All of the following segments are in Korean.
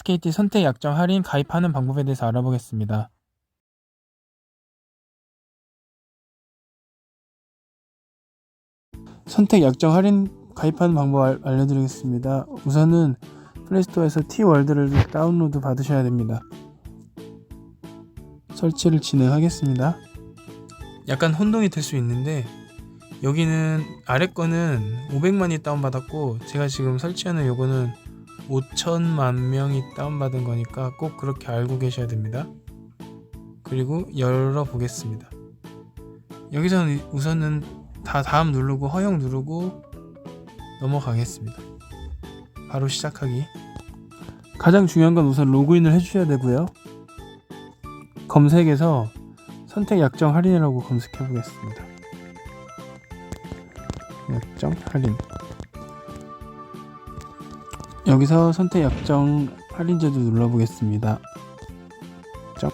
SKT 선택 약정 할인 가입하는 방법에 대해서 알아보겠습니다. 선택 약정 할인 가입하는 방법 알, 알려드리겠습니다. 우선은 플레이스토어에서 T월드를 다운로드 받으셔야 됩니다. 설치를 진행하겠습니다. 약간 혼동이 될 수 있는데 여기는 아래 거는 500만이 다운받았고 제가 지금 설치하는 요거는 5천만 명이 다운받은 거니까 꼭 그렇게 알고 계셔야 됩니다. 그리고 열어 보겠습니다. 여기서는 우선은 다 다음 누르고 허용 누르고 넘어가겠습니다. 바로 시작하기. 가장 중요한 건 우선 로그인을 해주셔야 되고요. 검색에서 선택 약정 할인이라고 검색해 보겠습니다. 약정 할인. 여기서 선택 약정 할인 제도 눌러보겠습니다. 점.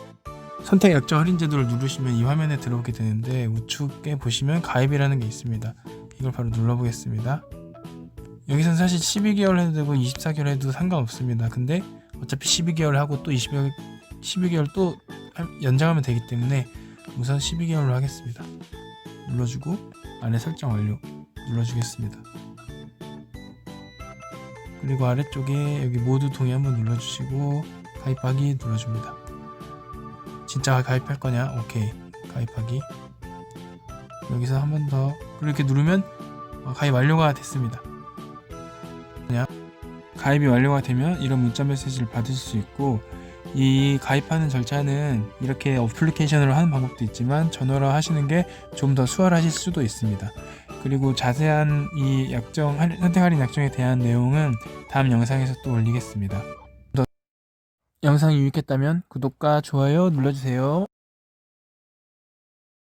선택 약정 할인 제도를 누르시면 이 화면에 들어오게 되는데 우측에 보시면 가입이라는 게 있습니다. 이걸 바로 눌러보겠습니다. 여기서는 사실 12개월 해도 되고 24개월 해도 상관없습니다. 근데 어차피 12개월 하고 또 20개월, 12개월 또 할- 연장하면 되기 때문에 우선 12개월로 하겠습니다. 눌러주고 안에 설정 완료 눌러주겠습니다. 그리고 아래쪽에 여기 모두 동의 한번 눌러주시고 가입하기 눌러줍니다. 진짜 가입할 거냐? 오케이 가입하기 여기서 한 번 더 이렇게 누르면 어, 가입 완료가 됐습니다. 그냥 가입이 완료가 되면 이런 문자 메시지를 받으실 수 있고 이 가입하는 절차는 이렇게 어플리케이션으로 하는 방법도 있지만 전화로 하시는 게 좀 더 수월하실 수도 있습니다. 그리고 자세한 이 약정 선택 할인 약정에 대한 내용은 다음 영상에서 또 올리겠습니다. 더- 영상이 유익했다면 구독과 좋아요 눌러주세요.